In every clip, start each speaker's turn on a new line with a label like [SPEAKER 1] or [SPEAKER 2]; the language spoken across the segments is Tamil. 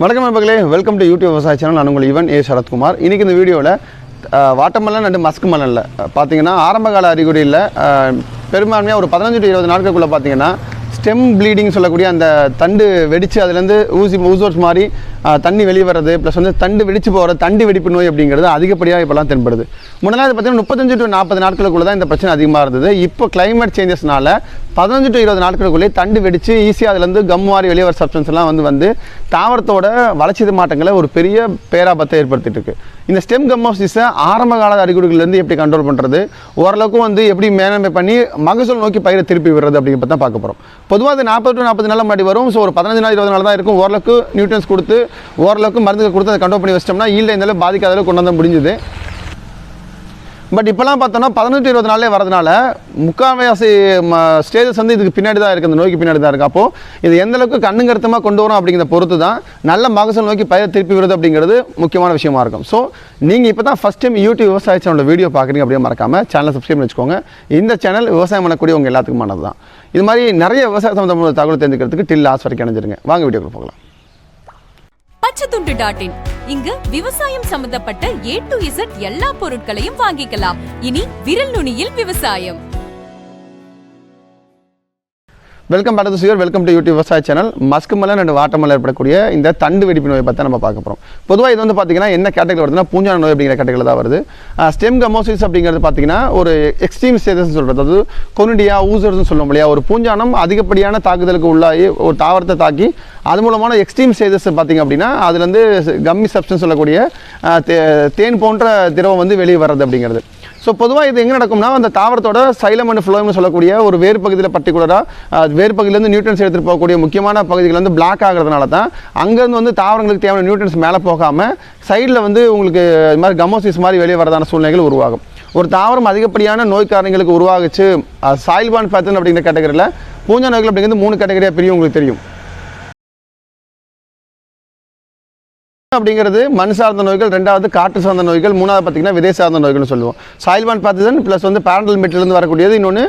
[SPEAKER 1] வணக்கம் நண்பர்களே வெல்கம் டு யூடியூப் விவசாய சேனல் நான் உங்கள் இவன் ஏ சரத்குமார். இன்றைக்கி இந்த வீடியோவில் வாட்டர்மெலன் அண்டு மஸ்க் மலனில் பார்த்தீங்கன்னா ஆரம்பகால அறிகுறியில் பெரும்பான்மையாக ஒரு பதினஞ்சு டு இருபது நாட்களுக்குள்ளே பார்த்தீங்கன்னா ஸ்டெம் ப்ளீடிங் சொல்லக்கூடிய அந்த தண்டு வெடித்து அதுலேருந்து ஊசி ஊசோர்ஸ் மாதிரி தண்ணி வெளியே வர்றது ப்ளஸ் வந்து தண்டு வெடிச்சு போகிற தண்டு வெடிப்பு நோய் அப்படிங்கிறது அதிகப்படியாக இப்போலாம் தென்படுது. முன்னெல்லாம் பார்த்தீங்கன்னா முப்பத்தஞ்சு டு நாற்பது நாட்களுக்குள்ள தான் இந்த பிரச்சனை அதிகமாக இருந்தது. இப்போ கிளைமேட் சேஞ்சஸ்னால பதினஞ்சு டு இருபது நாட்களுக்குள்ளே தண்டு வெடித்து ஈஸியாக அதுலேருந்து கம் மாதிரி வெளியே வர சப்ஸ்டன்ஸ்லாம் வந்து வந்து தாவரத்தோட வளர்ச்சி மாற்றங்களை ஒரு பெரிய பேராபத்தை ஏற்படுத்திட்டு இருக்கு இந்த ஸ்டெம் கம்மோசிஸை ஆரம்ப கால அறிகுறிகள்லேருந்து எப்படி கண்ட்ரோல் பண்ணுறது ஓரளவுக்கு வந்து எப்படி மேனமே பண்ணி மகசூல் நோக்கி பயிரை திருப்பி விடுறது அப்படிங்கிறத தான் பார்க்க போகிறோம் பொதுவாக அது நாற்பது டு நாற்பது நாள் முன்னாடி வரும். ஸோ ஒரு பதினஞ்சு நாள் இருபது நாள் தான் இருக்கும். ஓரளவுக்கு நியூட்ரன்ஸ் கொடுத்து ஓரளவுக்கு மருந்துகள் கொடுத்து அதை கண்ட்ரோல் பண்ணி வச்சிட்டோம்னா ஈல்ட இருந்தாலும் பாதிக்காத அளவுக்கு கொண்டு வந்து முடிஞ்சுது. பட் இப்போலாம் பார்த்தோம்னா பதினெட்டு இருபது நாளே வரதுனால முக்கால்வாசி ஸ்டேஜஸ் வந்து இதுக்கு பின்னாடி தான் இருக்குது இந்த நோய்க்கு பின்னாடி தான் இருக்குது அப்போது இது எந்த அளவுக்கு கண்ணுங்கருத்தமாக கொண்டு வரும் அப்படிங்கிற பொறுத்து தான் நல்ல மகசூல் நோக்கி பயிர் திருப்பி வருது அப்படிங்கிறது முக்கியமான விஷயமா இருக்கும். ஸோ நீங்கள் இப்போ தான் ஃபஸ்ட் டைம் யூடியூப் விவசாய சேனலோட வீடியோ பார்க்குறீங்க அப்படியே மறக்காமல் சேனலை சப்ஸ்கிரைப் பண்ணி வச்சுக்கோங்க. இந்த சேனல் விவசாயம் பண்ணக்கூடிய உங்கள் எல்லாத்துக்குமானது தான் இது மாதிரி நிறைய விவசாய சம்மந்தமான தகவல் தெரிஞ்சுக்கிறதுக்கு டில் ஆஸ் வரைக்கும் அணைஞ்சிருங்க வாங்க வீடியோக்கு போகலாம்.
[SPEAKER 2] அச்சத்துண்டு டாட் இன் இங்கு விவசாயம் சம்பந்தப்பட்ட ஏ டு இசட் எல்லா பொருட்களையும் வாங்கிக்கலாம். இனி விரல் நுனியில் விவசாயம்.
[SPEAKER 1] வெல்கம் பேக் டு சிவர் வெல்கம் டு யூடியூப் விவசாய சேனல் மஸ்குமலன் அண்ட் வாட்டமலை ஏற்படக்கூடிய இந்த தண்டு வெடிப்பு நோயை பற்றி நம்ம பார்க்க போகிறோம் பொதுவாக இது வந்து பார்த்தீங்கன்னா என்ன கேட்டகரி வருதுன்னா பூஞ்சான நோய் அப்படிங்கிற கேட்டகரி தான் வருது. ஸ்டெம் கமோசிஸ் அப்படிங்கிறது பார்த்தீங்கன்னா ஒரு எக்ஸ்ட்ரீம் ஸ்டேஜஸ் சொல்கிறது அதாவது கொனுடியா ஊசர்ஸ்னு சொல்லுவோம் இல்லையா? ஒரு பூஞ்சானம் அதிகப்படியான தாக்குதலுக்கு உள்ளாகி ஒரு தாவரத்தை தாக்கி அது மூலமான எக்ஸ்ட்ரீம் ஸ்டேஜஸ் பார்த்தீங்க அப்படின்னா அதுலேருந்து கம்மி சப்ஸ்டன்ஸ் சொல்லக்கூடிய தேன் போன்ற திரவம் வந்து வெளியே வர்றது அப்படிங்கிறது. ஸோ பொதுவாக இது எங்கே நடக்கும்னா அந்த தாவரத்தோட சைலம் அண்ட் ஃப்ளோம்னு சொல்லக்கூடிய ஒரு வேறு பகுதியில் பர்டிகுலராக வேறு பகுதியிலேருந்து நியூட்ரன்ஸ் எடுத்துகிட்டு போகக்கூடிய முக்கியமான பகுதிகள் வந்து பிளாக் ஆகிறதுனால தான் அங்கேருந்து வந்து தாவரங்களுக்கு தேவையான நியூட்ரன்ஸ் மேலே போகாமல் சைடில் வந்து உங்களுக்கு இது மாதிரி கமோசிஸ் மாதிரி வெளியே வரதான சூழ்நிலைகள் உருவாகும். ஒரு தாவரம் அதிகப்படியான நோய் காரணிகளுக்கு உருவாகுச்சு சாயில்பான் பேத்தன் அப்படிங்கிற கேட்டகரியில் பூஞ்சா நோய்கள் அப்படிங்கிறது மூணு கேட்டகரியாக பிரியும் உங்களுக்கு தெரியும். அப்படிங்கிறது மண் சார்ந்த நோய்கள் ரெண்டாவது காற்று சார்ந்த நோய்கள் மூணாவது பார்த்தீங்கன்னா விதை சார்ந்த நோய்கள்னு சொல்லுவோம். சாயில்பான் பேத்தஜன் ப்ளஸ் வந்து பேரண்டல் மெட்டிலேருந்து வரக்கூடியது இன்னொன்று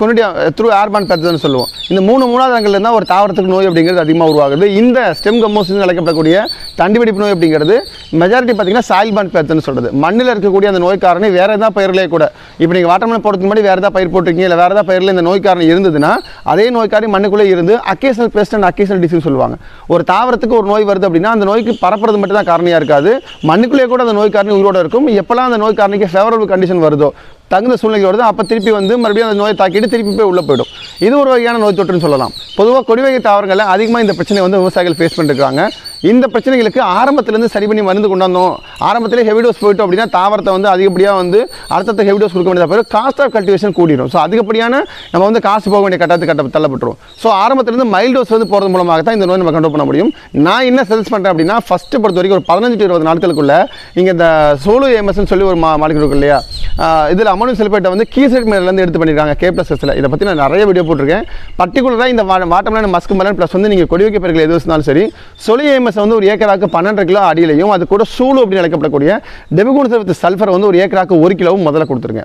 [SPEAKER 1] கொனுடியா த்ரூ ஏர்பான் பேத்தஜன் சொல்லுவோம். இந்த மூணு மூணாவது அங்கங்கள் தான் ஒரு தாவரத்துக்கு நோய் அப்படிங்கிறது அதிகமாக உருவாகுது. இந்த ஸ்டெம் கம்மோசிஸ் அழைக்கப்படக்கூடிய தண்டி நோய் அப்படிங்கிறது மெஜாரிட்டி பார்த்தீங்கன்னா சாயில்பான் பேத்தன்னு சொல்கிறது மண்ணில் இருக்கக்கூடிய அந்த நோய் காரணி வேறு எதாவது பயிரிலே கூட இப்போ நீங்கள் வாட்டர்மெலன் போடுறதுக்கு முன்னாடி வேறு ஏதாவது பயிர் போட்டிருக்கீங்க இல்லை வேறு ஏதாவது பயிரில் இந்த நோய் காரணம் இருந்ததுன்னா அதே நோய் காரணி மண்ணுக்குள்ளே இருந்து occasional pest and occasional disease சொல்லுவாங்க. ஒரு தாவரத்துக்கு ஒரு நோய் வருது அப்படின்னா அந்த நோய்க்கு பரப்புறது மட்டும் தான் காரணியாக இருக்காது. மண்ணுக்குள்ளேயே கூட அந்த நோய் காரணி உயிரோட இருக்கும். எப்போல்லாம் அந்த நோய் காரணிக்கு ஃபேவரபிள் கண்டிஷன் வருதோ தகுந்த சூழ்நிலை வருதோ அப்போ திருப்பி வந்து மறுபடியும் அந்த நோயை தாக்கிட்டு திருப்பி போய் உள்ளே போயிடும். இது ஒரு வகையான நோய் தொற்றுன்னு சொல்லலாம். பொதுவாக கொடிவகை தாவரங்களில் அதிகமாக இந்த பிரச்சனை வந்து விவசாயிகள் ஃபேஸ் பண்ணிருக்காங்க இந்த பிரச்சனைகளுக்கு ஆரம்பத்திலேருந்து சரி பண்ணி மருந்து கொண்டாந்தோம். ஆரம்பத்திலே ஹெவி டோஸ் போயிட்டோம் அப்படின்னா தாவரத்தை வந்து அதிகப்படியாக வந்து அடுத்தடுத்த ஹெவி டோஸ் கொடுக்க வேண்டியதாக போயிடும். காஸ்ட் ஆஃப் கல்டிவேஷன் கூடிடும் ஸோ அதிகப்படியான நம்ம வந்து காசு போக வேண்டிய கட்டத்துக்கு கட்ட தள்ளப்பட்டுரும். ஸோ ஆரம்பத்திலேருந்து மைல்ட் டோஸ் வந்து போகிறது மூலமாக தான் இந்த நோய் நம்ம கண்ட்ரோல் பண்ண முடியும். நான் என்ன சஜஸ்ட் பண்ணுறேன் அப்படின்னா ஃபஸ்ட்டு பொறுத்த வரைக்கும் ஒரு பதினஞ்சு டு இருபது நாட்களுக்குள்ள நீங்கள் இந்த சோலோ ஏமஸ்ன்னு சொல்லி ஒரு மா மாளிகை இருக்கு இல்லையா? இதில் அமோனியம் செல்பேட்டை வந்து கீசெட் மேலேருந்து எடுத்து பண்ணியிருக்காங்க கே ப்ளஸ் எஸ்ல இதை பற்றி நான் நிறைய வீடியோ போட்டிருக்கேன். பர்டிகுலராக இந்த வாட்டர்மெலன் மஸ்க் மலன் ப்ளஸ் வந்து நீங்கள் கொடி வைக்க பிறகு எது வச்சிருந்தாலும் சரி சொலி ஏமஸ் வந்து ஒரு ஏக்கராக்கு பன்னெண்டு கிலோ அடியிலையும் அது கூட சூழு அப்படின்னு அழைக்கப்படக்கூடிய டெபுகுணத்தை சல்ஃபர் வந்து ஒரு ஏக்கராக்கு ஒரு கிலோவும் முதல்ல கொடுத்துருங்க.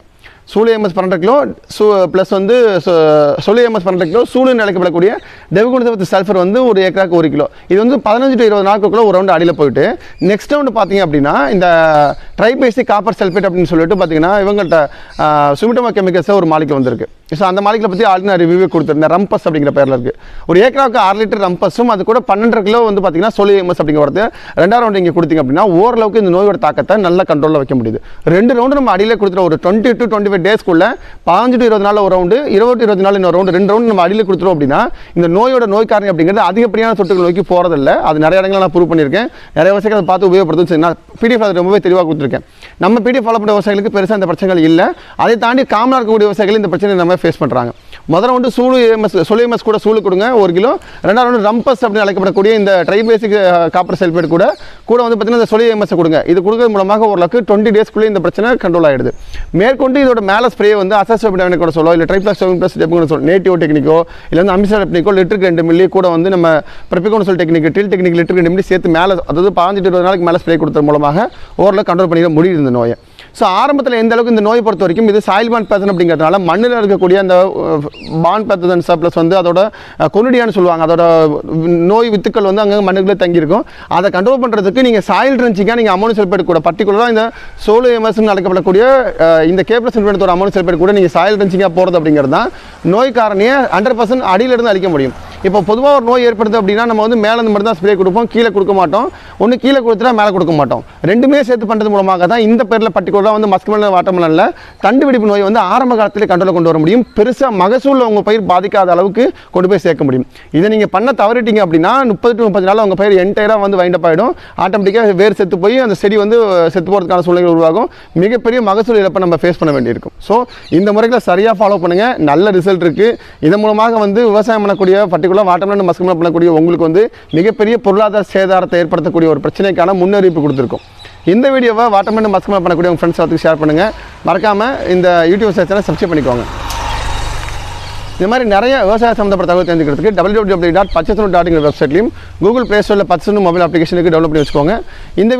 [SPEAKER 1] சூழ் எம்எஸ் பன்னெண்டு கிலோ சூ ப்ளஸ் வந்து சொல்லு எம்எஸ் பன்னெண்டு கிலோ சூழ்நிலை அழைக்கப்படக்கூடிய டெபுகுணத்தை வித் சல்ஃபர் வந்து ஒரு ஏக்கராக்கு ஒரு கிலோ. இது வந்து பதினஞ்சு டு இருபது நாட்களுக்குள்ள ஒரு ரவுண்டு அடியில் போயிட்டு நெக்ஸ்ட் ரவுண்டு பார்த்தீங்க அப்படின்னா இந்த ட்ரைபேசி காப்பர் சல்ஃபேட் அப்படின்னு சொல்லிட்டு பார்த்தீங்கன்னா இவங்கள்ட்ட சுமிட்டமா கெமிக்கல்ஸாக ஒரு மாலிக்கு வந்திருக்கு. ஸோ அந்த மாலிக்கில் பற்றி ஆல்ரெடி நான் ரிவ்யூ கொடுத்துருந்தேன். ரம்பஸ் அப்படிங்கிற பேரில் இருக்குது ஒரு ஏக்கராவுக்கு ஆறு லிட்டர் ரம்பஸும் அது கூட பன்னெண்டரை கிலோ வந்து பார்த்தீங்கன்னா சோலி எம்எஸ் அப்படிங்கிற வரது ரெண்டாம் ரவுண்டு இங்கே கொடுத்தீங்க அப்படின்னா ஓரளவுக்கு இந்த நோயோட தாக்கத்தை நல்ல கண்ட்ரோலில் வைக்க முடியுது. ரெண்டு ரவுண்டு நம்ம அடியில் கொடுத்துருவோம் ஒரு டுவெண்ட்டி டு டுவெண்ட்டி ஃபைவ் டேஸ்க்குள்ள பாஞ்சு டு இருபது நாள் ஒரு ரவுண்டு இருபது இருபது நாள் இன்னொரு ரவுண்டு ரெண்டு ரவுண்டு நம்ம அடியில் கொடுத்துருவோம் அப்படின்னா இந்த நோயோட நோய் காரணம் அப்படிங்கிறது அதிகப்படியான தொட்டுகள் நோக்கி போகிறதில்ல அது நிறைய இடங்களில் நான் ப்ரூவ் பண்ணியிருக்கேன். நிறைய விவசாயிகள் அதை பார்த்து உபயோகப்படுத்தும். சரி நான் பிடிஎஃப் அதை ரொம்பவே தெளிவாக கொடுத்துருக்கேன். நம்ம பிடிஎஃப் ஃபாலோ பண்ணுற விவசாயிகளுக்கு பெருசாக இந்த பிரச்சனைகள் இல்லை. அதை தாண்டி காமனாக இருக்கக்கூடிய விவசாயிகள் இந்த பிரச்சனை நம்ம ஃபேஸ் பண்ணுறாங்க முதல் ரவுண்டு சூழு எம்எஸ் சொல்லி எம்எஸ் கூட சூழு கொடுங்க ஒரு கிலோ. ரெண்டாவது ரவுண்டு ரம்பஸ் அப்படின்னு அழைக்கப்படக்கூடிய இந்த ட்ரைபேசிக் காப்பர் சல்ஃபேட் கூட கூட வந்து பார்த்தீங்கன்னா இந்த சுழி எம்எஸ் கொடுங்க. இது கொடுக்கறது மூலமாக ஓரளவுக்கு டுவெண்ட்டி டேஸ்க்குள்ளே இந்த பிரச்சனை கண்ட்ரோல் ஆகிடுது மேற்கொண்டு இதோட மேலே ஸ்ப்ரே வந்து அசஸ்டபிள் கூட சொல்லோ இல்லை ட்ரைப்ளாக் செவன் ப்ளஸ் டெப்புன்னு சொல்லுவோம் நேட்டிவ் டெக்னிக்கோ இல்லை வந்து அமிசா டெக்னிக்கோ லிட்டருக்கு ரெண்டு மில்லி கூட வந்து நம்ம ப்ரெப்பிகோன்னு சொல்லி டெக்னிக் டில் டெக்னிக் லிட்டருக்கு ரெண்டு மில்லி சேர்த்து மேலே அதாவது பாஞ்சிட்டு இருபது நாளைக்கு மேலே ஸ்ப்ரே கொடுத்தது மூலமாக ஓரளவு கண்ட்ரோல் பண்ணிட முடியுது இந்த நோயை. ஸோ ஆரம்பத்தில் எந்த அளவுக்கு இந்த நோய் பொறுத்த வரைக்கும் இது சாயில் பான் பேத்தன் அப்படிங்கிறதுனால மண்ணில் இருக்கக்கூடிய அந்த பான் பேத்தன் ப்ளஸ் வந்து அதோட uh, கொனுடியான்னு சொல்லுவாங்க. அதோட நோய் வித்துக்கள் வந்து அங்கே மண்ணுக்குள்ளே தங்கியிருக்கும். அதை கண்ட்ரோல் பண்ணுறதுக்கு நீங்கள் சாயில் ட்ரென்ச்சிங்காக நீங்கள் அமௌண்ட் செல்பேட் கூட பர்டிகுலராக இந்த சோலோ எமர்ஸ்னு அழைக்கப்படக்கூடிய uh, இந்த கேப்லஸ் நிறுவனத்தோட அமௌண்ட் செல்பேட் கூட நீங்கள் சாயில் ட்ரென்ச்சிங்காக போகிறது அப்படிங்கிறது தான் நோய் காரணியை ஹண்ட்ரட் பர்சன்ட் அடியிலிருந்து அழிக்க முடியும். இப்போ பொதுவாக ஒரு நோய் ஏற்படுது அப்படின்னா நம்ம வந்து மேலே இருந்து மட்டும் தான் ஸ்ப்ரே கொடுப்போம் கீழே கொடுக்க மாட்டோம். ஒன்று கீழே கொடுத்துட்டா மேலே கொடுக்க மாட்டோம். ரெண்டுமே சேர்த்து பண்ணுறது மூலமாக தான் இந்த பேரில் தான் வந்து மஸ்குமலன் வாட்டர்மலனில் தண்டு வெடிப்பு நோய் வந்து ஆரம்ப காலத்திலே கண்ட்ரோல் கொண்டு வர முடியும். பெருசாக மகசூலில் உங்கள் பயிர் பாதிக்காத அளவுக்கு கொண்டு போய் சேர்க்க முடியும். இதை நீங்கள் பண்ண தவறிட்டீங்க அப்படின்னா முப்பது டு முப்பது நாள் உங்கள் பயிர் என்டையராக வந்து வைண்டப் ஆகிடும் ஆட்டோமேட்டிக்காக வேர் செத்து போய் அந்த செடி வந்து செத்து போகிறதுக்கான சூழ்நிலை உருவாகும். மிகப்பெரிய மகசூல் இழப்பை நம்ம ஃபேஸ் பண்ண வேண்டியிருக்கும். ஸோ இந்த முறைகளை சரியாக ஃபாலோ பண்ணுங்கள் நல்ல ரிசல்ட் இருக்குது இதன் மூலமாக வந்து விவசாயம் பண்ணக்கூடிய பர்டிகுலர் வாட்டர்மெலன் மஸ்குமலன் பண்ணக்கூடிய உங்களுக்கு வந்து மிகப்பெரிய பொருளாதார சேதாரத்தை ஏற்படுத்தக்கூடிய ஒரு பிரச்சனைக்கான முன்னறிவிப்பு கொடுத்துருக்கோம். இந்த வீடியோவை வாட்டமெண்ட் மஸ்குமலன் பண்ணக்கூடிய உங்கள் ஃப்ரெண்ட்ஸ் எல்லாத்துக்கும் ஷேர் பண்ணுங்கள் மறக்காமல் இந்த யூடியூப் சேனலை சப்ஸ்கிரைப் பண்ணிக்கோங்க. இது மாதிரி நிறைய விவசாய சம்மந்தப்பட்ட தகவல் தெரிஞ்சுக்கிறதுக்கு W W dot Pachathur dot வெப்சைட்லையும் Google play ஸ்டோரில் பச்சை மொபைல் அப்ளிகேஷனுக்கு டெவலப் பண்ணி வச்சுக்கோங்க. இந்த